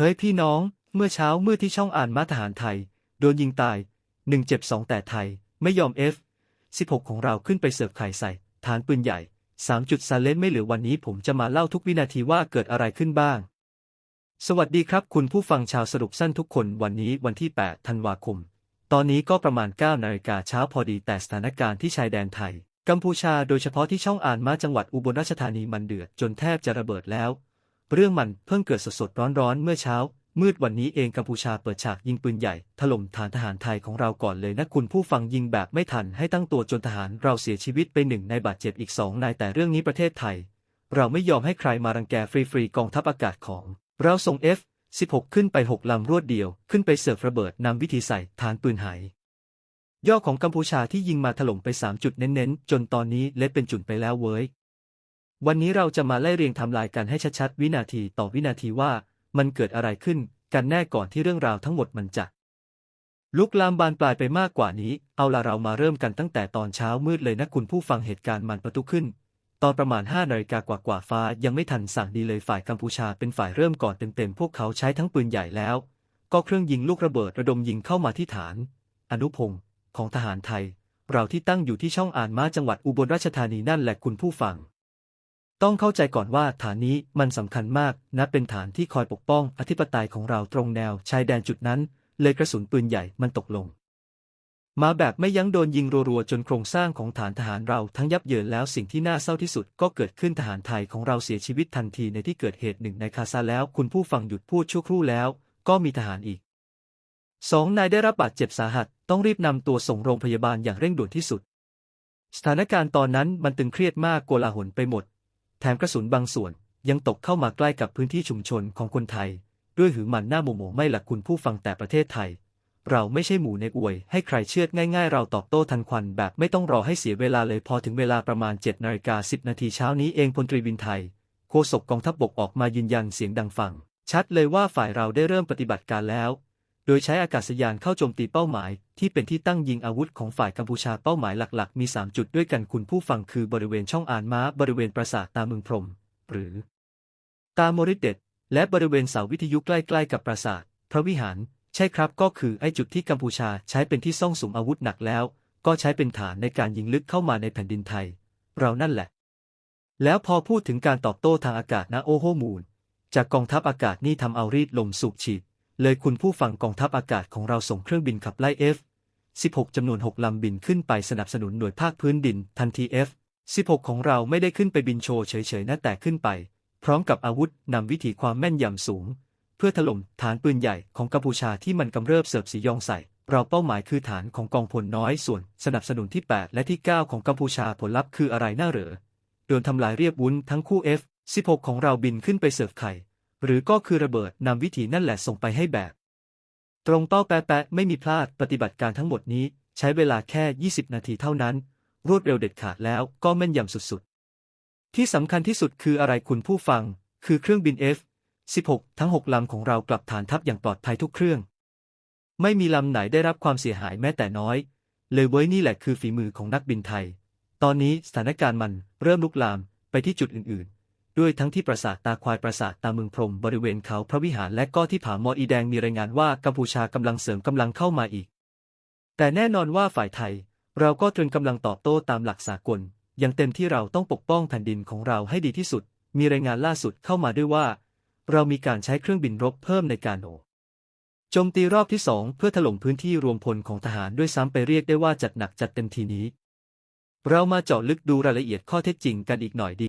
เฮ้ยพี่น้อง เมื่อเช้ามืดที่ช่องอ่านมาทหารไทย โดนยิงตายหนึ่งเจ็บสองแต่ไทย ไม่ยอม F 16 ของเราขึ้นไปเสิร์ฟไข่ใส่ ฐานปืนใหญ่ 3 จุดซาเลนไม่เหลือวันนี้ผมจะมาเล่าทุกวินาทีว่าเกิดอะไรขึ้นบ้าง สวัสดีครับคุณผู้ฟังชาวสรุปสั้นทุกคนวันนี้วันที่ 8 ธันวาคม ตอนนี้ก็ประมาณ 9 นาฬิกาเช้าพอดีแต่สถานการณ์ที่ชายแดนไทย กัมพูชาโดยเฉพาะที่ช่องอ่านมาจังหวัดอุบลราชธานีมันเดือดจนแทบจะระเบิดแล้ว เรื่องมันเพิ่งเกิดสดๆร้อนๆเมื่อเช้า มืดวันนี้เองกัมพูชาเปิดฉากยิงปืนใหญ่ ถล่มฐานทหารไทยของเราก่อนเลยนะคุณผู้ฟังยิงแบบไม่ทันให้ตั้งตัวจนทหารเราเสียชีวิตไปหนึ่งในบาดเจ็บอีกสองนายแต่เรื่องนี้ประเทศไทย เราไม่ยอมให้ใครมารังแกฟรีๆกองทัพอากาศของ เราส่ง F 16 ขึ้นไป 6 ลำรวดเดียว ขึ้นไปเสิร์ฟระเบิดนำวิธีใส่ฐานปืนหาย ย่อของกัมพูชาที่ยิงมาถล่มไป 3 จุดเน้นๆ จนตอนนี้เละเป็นจุดไปแล้วเว้ย วันนี้เราจะมาไล่เรียงทำลายกันให้ชัดๆ วินาทีต่อวินาทีว่า มันเกิดอะไรขึ้นกันแน่ก่อนที่เรื่องราวทั้งหมดมันจะ ลุกลามบานปลายไปมากกว่านี้ เอาละเรามาเริ่มกันตั้งแต่ตอนเช้ามืดเลยนะคุณผู้ฟังเหตุการณ์มันประทุขึ้น ตอนประมาณ5นาฬิกากว่ากว่าฟ้ายังไม่ทันสั่งดีเลยฝ่ายกัมพูชาเป็นฝ่ายเริ่มก่อนเต็มๆพวกเขาใช้ทั้งปืนใหญ่แล้ว ก็เครื่องยิงลูกระเบิดระดมยิงเข้ามาที่ฐาน อนุพงศ์ของทหารไทย เราที่ตั้งอยู่ที่ช่องอ่านม้าจังหวัดอุบลราชธานีนั่นแหละคุณผู้ฟัง ต้องเข้าใจก่อนว่าฐานนี้มันสำคัญมากนะเป็นฐานที่คอยปกป้องอธิปไตยของเราตรงแนวชายแดนจุดนั้น เลยกระสุนปืนใหญ่มันตกลง มาแบบไม่ยั้งโดนยิงรัวๆจนโครงสร้างของฐานทหารเราทั้งยับเยินแล้วสิ่งที่น่าเศร้าที่สุดก็เกิดขึ้นทหารไทยของเราเสียชีวิตทันทีในที่เกิดเหตุหนึ่งในคาซาแล้ว คุณผู้ฟังหยุดพูดชั่วครู่แล้ว ก็มีทหารอีกสองนายได้รับบาดเจ็บสาหัส ต้องรีบนำตัวส่งโรงพยาบาลอย่างเร่งด่วนที่สุด สถานการณ์ตอนนั้นมันตึงเครียดมากโกลาหลไปหมด แถมกระสุนบางส่วนยังตกเข้ามาใกล้กับพื้นที่ชุมชนของคนไทย ด้วยหือมันหน้าโมโมไม่หลักคุณผู้ฟังแต่ประเทศไทย เราไม่ใช่หมูในอวย ให้ใครเชื่อดง่ายๆ เราตอบโต้ทันควันแบบไม่ต้องรอให้เสียเวลาเลยพอถึงเวลาประมาณ7นาฬิกา10นาทีเช้านี้เองพลตรีวินไทย โฆษกกองทัพบบกออกมายืนยันเสียงดังฟัง ชัดเลยว่าฝ่ายเราได้เริ่มปฏิบัติการแล้ว โดยใช้อากาศยานเข้าโจมตีเป้าหมาย ที่เป็นที่ตั้งยิงอาวุธของฝ่ายกัมพูชาเป้าหมายหลักๆ มี 3 จุดด้วยกันคุณผู้ฟังคือบริเวณช่องอ่านม้าบริเวณปราสาทตาเมืองพรม หรือ ตามมริเดตและบริเวณเสาวิทยุใกล้ๆกับปราสาท พระวิหาร ใช่ครับก็คือไอ้จุดที่กัมพูชาใช้เป็นที่ซ่องสุมอาวุธหนักแล้ว ก็ใช้เป็นฐานในการยิงลึกเข้ามาในแผ่นดินไทย เรานั่นแหละ แล้วพอพูดถึงการตอบโต้ทางอากาศนะโอโฮมูล จากกองทัพอากาศนี่ทำเอารีดลมสูบฉีด เลยคุณผู้ฟังกองทัพอากาศของเราส่งเครื่องบินขับไล่ F 16 จำนวน 6 ลำบินขึ้นไปสนับสนุนหน่วยภาคพื้นดิน ทันที F 16 ของเราไม่ได้ขึ้นไปบินโชว์เฉยๆนะแต่ขึ้นไป พร้อมกับอาวุธนำวิถีความแม่นยำสูง เพื่อถล่มฐานปืนใหญ่ของกัมพูชาที่มันกำเริบเสิร์ฟสียองใส่ เราเป้าหมายคือฐานของกองพลน้อยส่วน สนับสนุนที่ 8 และที่ 9 ของกัมพูชาผลลัพธ์คืออะไรน่าเหรอโดนทำลายเรียบวุ้นทั้งคู่ F 16 ของเราบินขึ้นไปเสิร์ฟไข่ หรือก็คือระเบิดนำวิถีนั่นแหละส่งไปให้แบบ ตรงเป้าแปะๆไม่มีพลาดปฏิบัติการทั้งหมดนี้ ใช้เวลาแค่ 20 นาทีเท่านั้น รวดเร็วเด็ดขาดแล้วก็แม่นยำสุดๆ ที่สำคัญที่สุดคืออะไรคุณผู้ฟัง คือเครื่องบิน F 16 ทั้ง 6 ลำของเรากลับฐานทัพอย่างปลอดภัยทุกเครื่อง ไม่มีลำไหนได้รับความเสียหายแม้แต่น้อย เลยเว้ยนี่แหละคือฝีมือของนักบินไทย ตอนนี้สถานการณ์มันเริ่มลุกลามไปที่จุดอื่นๆ ด้วยทั้งที่ปราสาทตาควายปราสาทตาเมืองพรมบริเวณเขาพระวิหารและก็ที่ผามออีแดงมีรายงานว่ากัมพูชากำลังเสริมกำลังเข้ามาอีก แต่แน่นอนว่าฝ่ายไทย เราก็ตรึงกำลังตอบโต้ตามหลักสากลอย่างเต็มที่เราต้องปกป้องแผ่นดินของเราให้ดีที่สุด มีรายงานล่าสุดเข้ามาด้วยว่า เรามีการใช้เครื่องบินรบเพิ่มในการโอโจมตีรอบที่สองเพื่อถล่มพื้นที่รวมพลของทหารด้วยซ้ำไปเรียกได้ว่าจัดหนักจัดเต็มทีนี้ เรามาเจาะลึกดูรายละเอียดข้อเท็จจริงกันอีกหน่อยดี